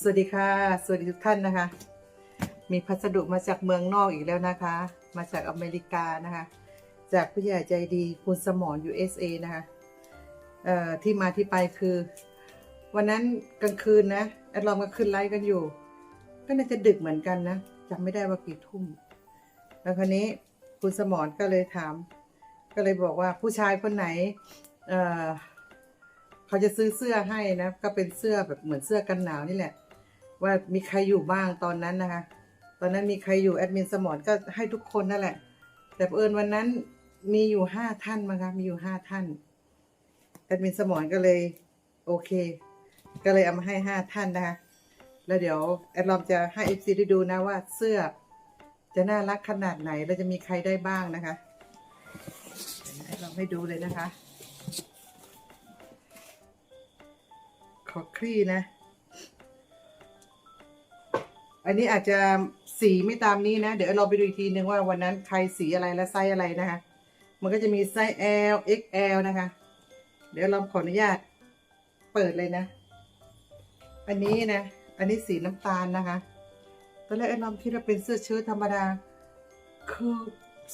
สวัสดีค่ะ สวัสดีทุกท่านนะคะ มีพัสดุมาจากเมืองนอกอีกแล้วนะคะ มาจากอเมริกานะคะ จากผู้ใหญ่ใจดีคุณสมร USA นะคะเอ่อที่มาที่ไปคือ วันนั้นกลางคืนนะแอดลองก็ขึ้นไลฟ์กันอยู่ ก็น่าจะดึกเหมือนกันนะจำไม่ได้ว่ากี่ทุ่ม แล้วคราวนี้คุณสมรก็เลยถาม ก็เลยบอกว่าผู้ชายคนไหนเเขาจะซื้อเสื้อให้นะ ก็เป็นเสื้อแบบเหมือนเสื้อกันหนาวนี่แหละ ว่ามีใครอยู่บ้างตอนนั้นนะคะ ตอนนั้นมีใครอยู่แอดมินสมรก็ให้ทุกคนนั่นแหละ แต่เอิญวันนั้นมีอยู่ห้าท่านมั้งคะมีอยู่ห้าท่านแอดมินสมรก็เลยโอเค ก็เลยเอามาให้ห้าท่านนะคะแล้วเดี๋ยวแอดลอมจะให้เอฟซีได้ดูนะว่าเสื้อจะน่ารักขนาดไหนแล้วจะมีใครได้บ้างนะคะแอดลองให้ดูเลยนะคะ ขอคลี่นะ อันนี้อาจจะสีไม่ตามนี้นะ เดี๋ยวเราไปดูอีกทีนึงว่าวันนั้นใครสีอะไรและไซส์อะไรนะคะ มันก็จะมีไซส์ L XL นะคะ เดี๋ยวเราขออนุญาตเปิดเลยนะ อันนี้นะ อันนี้สีน้ำตาลนะคะ ตอนแรกไอ้ลอมคิดว่าเป็นเสื้อเชิ้ตธรรมดา คือ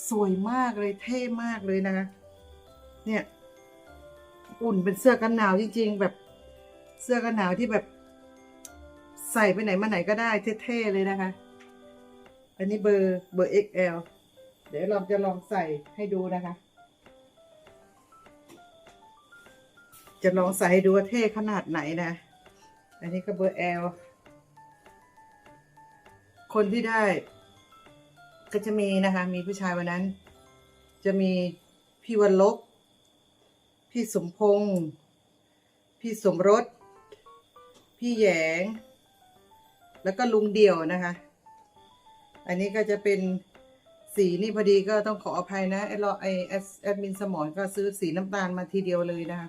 สวยมากเลยเท่มากเลยนะคะ เนี่ย อุ่นเป็นเสื้อกันหนาวจริง ๆ แบบเสื้อกันหนาวที่แบบ ใส่ไปไหนมาไหนก็ได้เท่ๆเลยนะคะ อันนี้เบอร์เบอร์ XL เดี๋ยวเราจะลองใส่ให้ดูนะคะ จะลองใส่ให้ดูว่าเท่ขนาดไหนนะ อันนี้ก็เบอร์ L คนที่ได้ ก็จะมีนะคะ มีผู้ชายวันนั้น จะมีพี่วันลบ พี่สมพงษ์พี่สมรส พี่แยง แล้วก็ลุงเดี่ยวนะคะ อันนี้ก็จะเป็นสีนี่พอดีก็ต้องขออภัยนะไอ้รอไอแอดแอดมินสมอนก็ซื้อสีน้ำตาลมาทีเดียวเลยนะคะ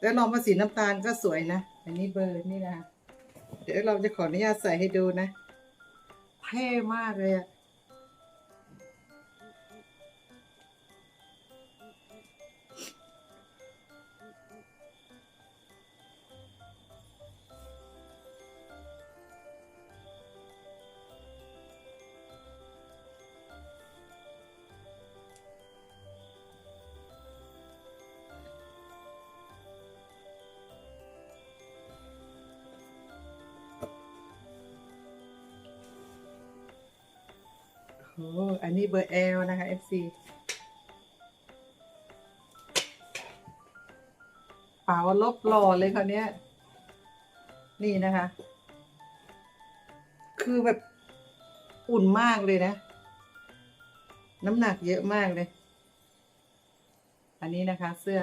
แล้วลองมาสีน้ำตาลก็สวยนะ อันนี้เบอร์นี่นะคะเดี๋ยวเราจะขออนุญาตใส่ให้ดูนะเท่มากเลยอะ โอ้อันนี้เบอร์ L นะคะ FC เป๋าลบหล่อเลยคราวเนี้ย นี่นะคะ คือแบบอุ่นมากเลยนะ น้ำหนักเยอะมากเลย อันนี้นะคะเสื้อ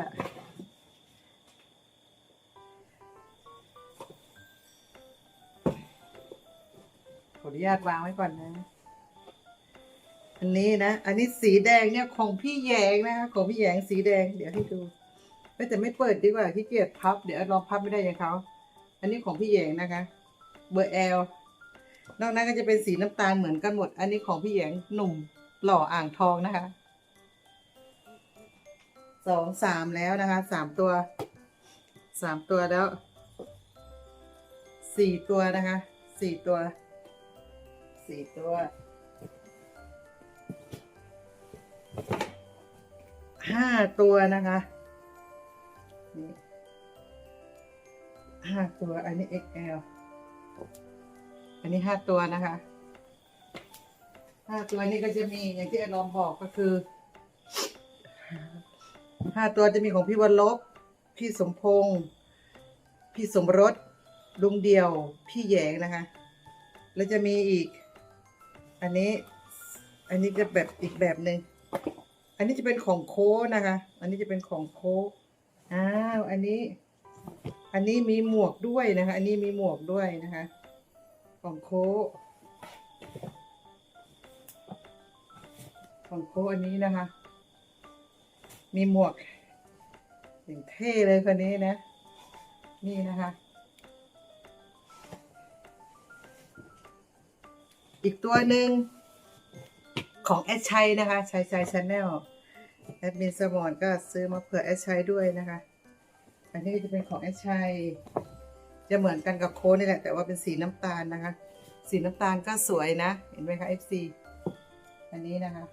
ขออนุญาตวางไว้ก่อนนะ อันนี้นะ อันนี้สีแดงเนี่ยของพี่แยงนะคะของพี่แยงสีแดง เดี๋ยวให้ดูเอ้ยแต่ไม่เปิดดีกว่าขี้เกียจพับ เดี๋ยวลองพับไม่ได้อย่างเขาอันนี้ของพี่แยงนะคะ เบอร์แอลนอกนั้นก็จะเป็นสีน้ำตาลเหมือนกันหมด อันนี้ของพี่แยงหนุ่มหล่ออ่างทองนะคะสองสามแล้วนะคะสามตัวสามตัวแล้วสี่ตัวนะคะสี่ตัวสี่ตัว ห้าตัวนะคะนี่ห้าตัว อันนี้ XL อันนี้ห้าตัวนะคะห้าตัวนี้ก็จะมีอย่างที่ไอรอมบอกก็คือห้าตัวจะมีของพี่วันลบ พี่สมพงษ์พี่สมรสลุงเดียว พี่แยงนะคะ แล้วจะมีอีก อันนี้ อันนี้จะแบบอีกแบบหนึ่ง อันนี้จะเป็นของโค้นะคะ อันนี้จะเป็นของโค้อ้าว อันนี้ อันนี้มีหมวกด้วยนะคะ อันนี้มีหมวกด้วยนะคะ ของโค้ของโค้อันนี้นะคะ มีหมวกอย่างเท่เลยคนนี้นะ นี่นะคะ อีกตัวหนึ่ง ของแอดชัยนะคะชัยชัยชาแนลแอดมินสมอนก็ซื้อมาเผื่อแอดชัยด้วยนะคะ อันนี้จะเป็นของแอดชัยจะเหมือนกันกับโค้ดนี่แหละ แต่ว่าเป็นสีน้ำตาลนะคะ สีน้ำตาลก็สวยนะ เห็นไหมคะ FC อันนี้นะคะ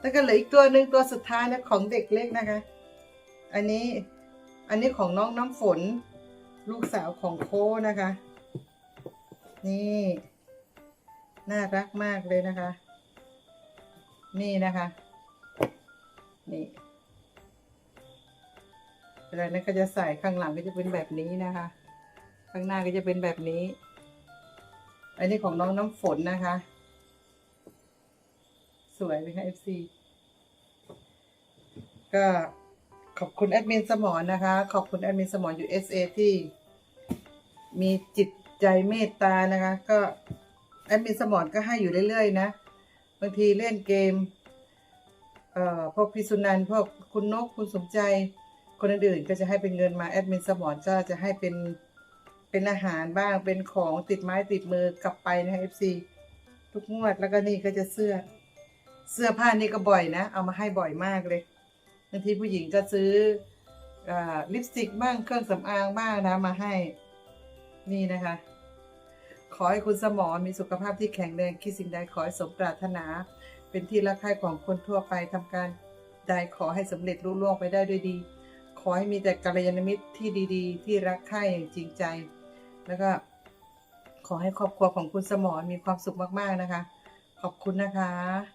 แล้วก็เหลืออีกตัวหนึ่งตัวสุดท้ายนะของเด็กเล็กนะคะ อันนี้อันนี้ของน้องน้ำฝน ลูกสาวของโค้นะคะ นี่ น่ารักมากเลยนะคะ นี่นะคะ นี่เวลานั้นก็จะใส่ข้างหลังก็จะเป็นแบบนี้นะคะ ข้างหน้าก็จะเป็นแบบนี้ อันนี้ของน้องน้ำฝนนะคะ สวยไหมคะ FC ก็ขอบคุณแอดมินสมอนนะคะ ขอบคุณแอดมินสมอน USA ที่มีจิตใจเมตตานะคะ ก็ แอดมินสมอนก็ให้อยู่เรื่อยๆนะ บางทีเล่นเกม เอ่อ พวกพิสุนันพวกคุณนกคุณสมใจ คนอื่นๆก็จะให้เป็นเงินมาแอดมินสมอนก็จะให้เป็น เป็นอาหารบ้าง เป็นของติดไม้ติดมือกลับไปนะ FC ทุกงวด แล้วก็นี่ก็จะเสื้อ เสื้อผ้านี่ก็บ่อยนะ เอามาให้บ่อยมากเลย บางทีผู้หญิงก็ซื้อเอ่อลิปสติกบ้าง เครื่องสำอางบ้างนะ มาให้ นี่นะคะ ขอให้คุณสมอมีสุขภาพที่แข็งแรงคิดสิ่งใดขอให้สมปรารถนา เป็นที่รักใคร่ของคนทั่วไปทำการใดขอให้สำเร็จรุ่ล่วงไปได้ด้วยดี ขอให้มีแต่กัลยาณมิตรที่ดีๆ ที่รักใคร่อย่างจริงใจ แล้วก็ขอให้ครอบครัวของคุณสมอมีความสุขมากๆนะคะ ขอบคุณนะคะ